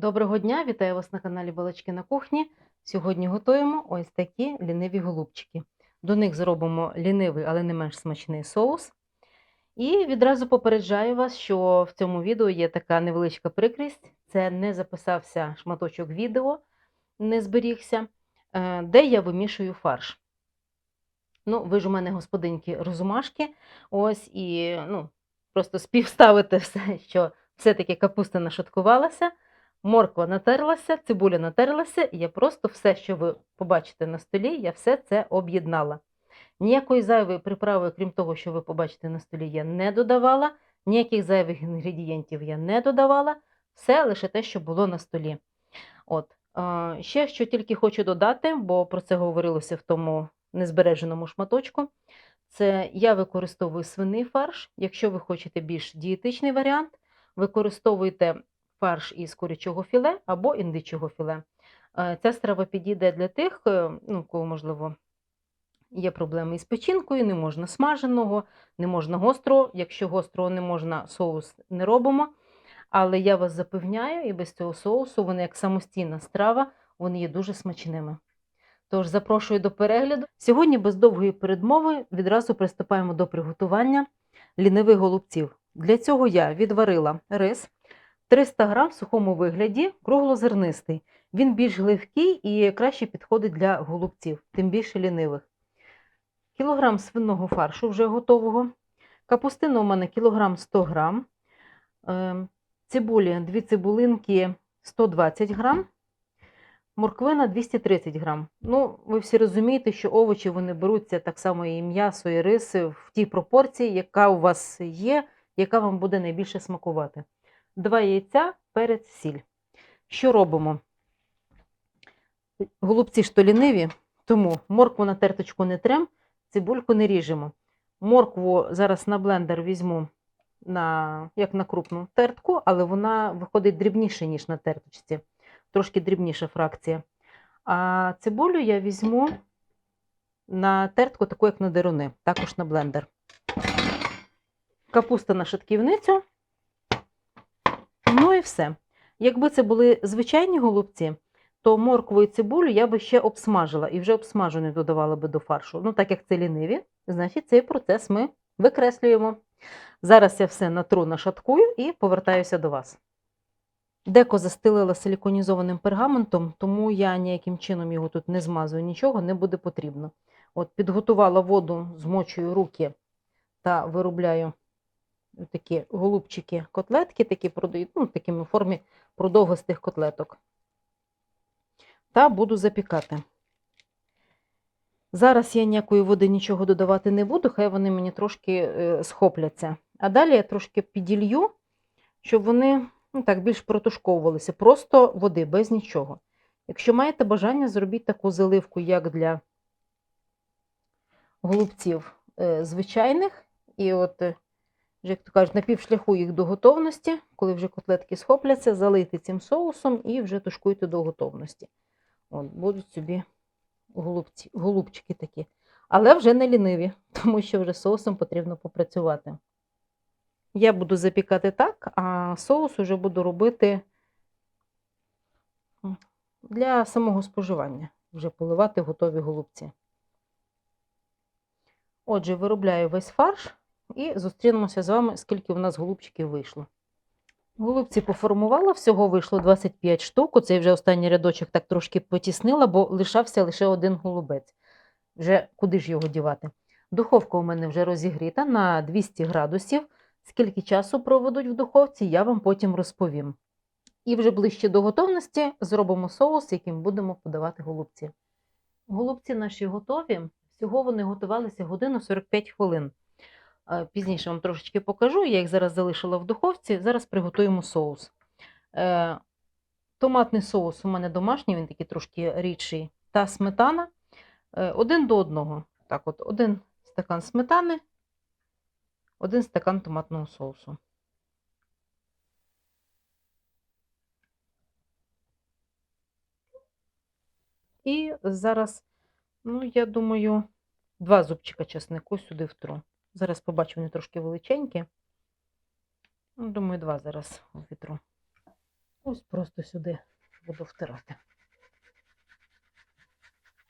Доброго дня, вітаю вас на каналі Балачки на кухні. Сьогодні готуємо ось такі ліниві голубчики. До них зробимо лінивий, але не менш смачний соус. І відразу попереджаю вас, що в цьому відео є така невеличка прикрість. Це не записався шматочок відео, не зберігся, е, де я вимішую фарш. Ну, ви ж у мене господинки розумашки. Ось і ну, просто співставити все, що все-таки капуста нашаткувалася. Морква натерлася, цибуля натерлася, і я просто все, що ви побачите на столі, я все це об'єднала. Ніякої зайвої приправи, крім того, що ви побачите на столі, я не додавала, ніяких зайвих інгредієнтів я не додавала, все лише те, що було на столі. От. Ще що тільки хочу додати, бо про це говорилося в тому незбереженому шматочку. Це я використовую свиний фарш. Якщо ви хочете більш дієтичний варіант, використовуйте фарш із курячого філе або індичого філе. Е, Ця страва підійде для тих, е, ну, кого, можливо, є проблеми із печінкою, не можна смаженого, не можна гострого. Якщо гострого не можна, соус не робимо. Але я вас запевняю, і без цього соусу вони як самостійна страва, вони є дуже смачними. Тож запрошую до перегляду. Сьогодні без довгої передмови відразу приступаємо до приготування лінивих голубців. Для цього я відварила рис 300 грам в сухому вигляді, круглозернистий. Він більш гливкий і краще підходить для голубців, тим більше лінивих. Кілограм свиного фаршу вже готового. Капустина у мене кілограм 100 грам. Ем, Цибулі, дві цибулинки 120 грам. Морквина 230 грам. Ну, ви всі розумієте, що овочі вони беруться так само і м'ясо, і риси в тій пропорції, яка у вас є, яка вам буде найбільше смакувати. Два яйця, перець, сіль. Що робимо? Голубці ж то ліниві, тому моркву на терточку не трем, цибульку не ріжемо. Моркву зараз на блендер візьму на, як на крупну тертку, але вона виходить дрібніше, ніж на терточці. Трошки дрібніша фракція. А цибулю я візьму на тертку, таку, як на деруни, також на блендер. Капуста на шатківницю. Ну і все. Якби це були звичайні голубці, то моркву і цибулю я би ще обсмажила і вже обсмажену додавала би до фаршу. Ну, так як це ліниві, значить цей процес ми викреслюємо. Зараз я все натру нашаткую і повертаюся до вас. Деко застелила силіконізованим пергаментом, тому я ніяким чином його тут не змазую, нічого не буде потрібно. От Підготувала воду, змочую руки та виробляю такі голубчики котлетки, такі продають, ну, такими формі продовгостих котлеток. Та буду запікати. Зараз я ніякої води нічого додавати не буду, хай вони мені трошки е, схопляться. А далі я трошки піділью, щоб вони ну, так, більш протушковувалися. Просто води, без нічого. Якщо маєте бажання, зробіть таку заливку, як для голубців е, звичайних. І от, е, як то кажуть, на півшляху їх до готовності, коли вже котлетки схопляться, залийте цим соусом і вже тушкуйте до готовності. От, будуть собі голубці, голубчики такі. Але вже не ліниві, тому що вже соусом потрібно попрацювати. Я буду запікати так, а соус вже буду робити для самого споживання, вже поливати готові голубці. Отже, виробляю весь фарш і зустрінемося з вами, скільки у нас голубчиків вийшло. Голубці поформувала, всього вийшло 25 штук. Оцей вже останній рядочок так трошки потіснила, бо лишався лише один голубець. Вже куди ж його дівати? Духовка у мене вже розігріта на 200 градусів. Скільки часу проведуть в духовці, я вам потім розповім. І вже ближче до готовності зробимо соус, яким будемо подавати голубці. Голубці наші готові. Всього вони готувалися годину 45 хвилин. Е, Пізніше вам трошечки покажу. Я їх зараз залишила в духовці. Зараз приготуємо соус. Е, Томатний соус у мене домашній, він такий трошки рідший. Та сметана е, один до одного. Так, от, один стакан сметани, один стакан томатного соусу. І зараз, ну, я думаю, два зубчика чеснику сюди втру. Зараз побачу, вони трошки величенькі. Ну, Думаю, два зараз вітру. Ось просто сюди буду втирати.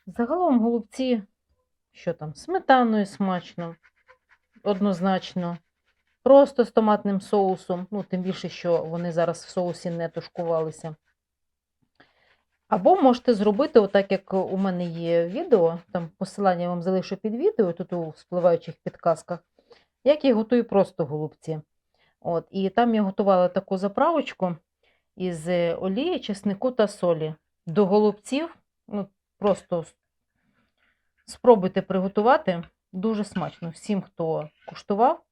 Загалом голубці, що там, сметаною смачно, однозначно. Просто з томатним соусом, ну, тим більше, що вони зараз в соусі не тушкувалися. Або можете зробити, отак як у мене є відео, там посилання я вам залишу під відео, тут у спливаючих підказках, як я готую просто голубці. От, і там я готувала таку заправочку із олії, чеснику та солі. До голубців, ну, просто спробуйте приготувати. Дуже смачно. Всім, хто куштував,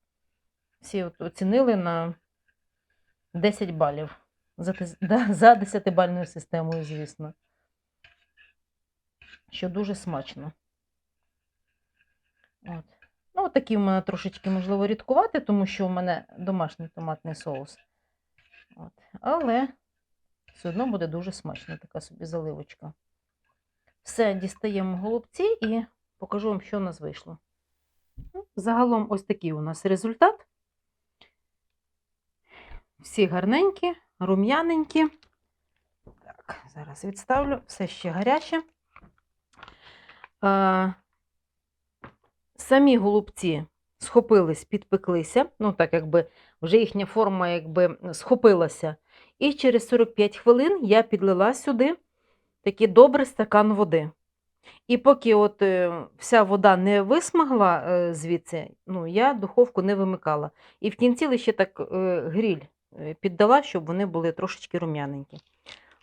всі оцінили на 10 балів. За, да, за 10-бальною системою, звісно. Що дуже смачно. От. Ну, такі в мене трошечки, можливо, рідкувати, тому що у мене домашній томатний соус. От. Але все одно буде дуже смачно, така собі заливочка. Все, дістаємо голубці і покажу вам, що у нас вийшло. Ну, Загалом ось такий у нас результат. Всі гарненькі, рум'яненькі. Так, зараз відставлю, все ще гаряче. А, самі голубці схопились, підпеклися, ну так якби вже їхня форма якби схопилася. І через 45 хвилин я підлила сюди такий добрий стакан води. І поки от е, вся вода не висмагла е, звідси, ну, я духовку не вимикала. І в кінці лише так е, гріль е, піддала, щоб вони були трошечки рум'яненькі.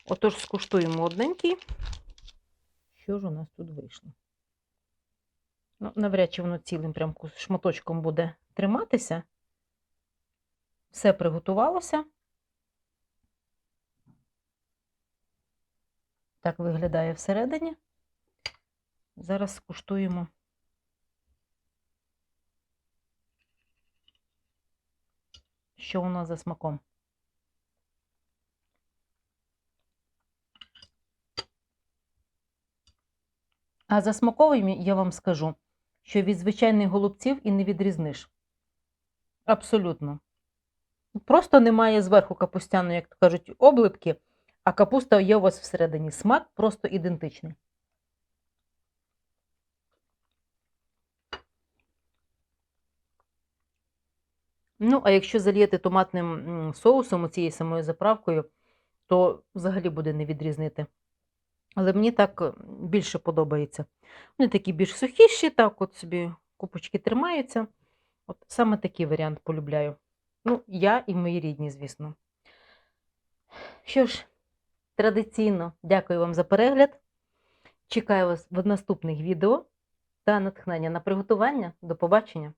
Отож, скуштуємо одненький. Що ж у нас тут вийшло? Ну, навряд чи воно цілим прям шматочком буде триматися. Все приготувалося. Так виглядає всередині. Зараз скуштуємо. Що нас за смаком? А за смаковими я вам скажу, що від звичайних голубців і не відрізниш. Абсолютно. Просто немає зверху капустяної, як то кажуть, облипки, а капуста є у вас всередині. Смак просто ідентичний. Ну, а якщо залієте томатним соусом, цією самою заправкою, то взагалі буде не відрізнити. Але мені так е, більше подобається. Вони такі більш сухіші, так от собі купочки тримаються. От саме такий варіант полюбляю. Ну, я і мої рідні, звісно. Що ж, традиційно дякую вам за перегляд. Чекаю вас в наступних відео та натхнення на приготування. До побачення!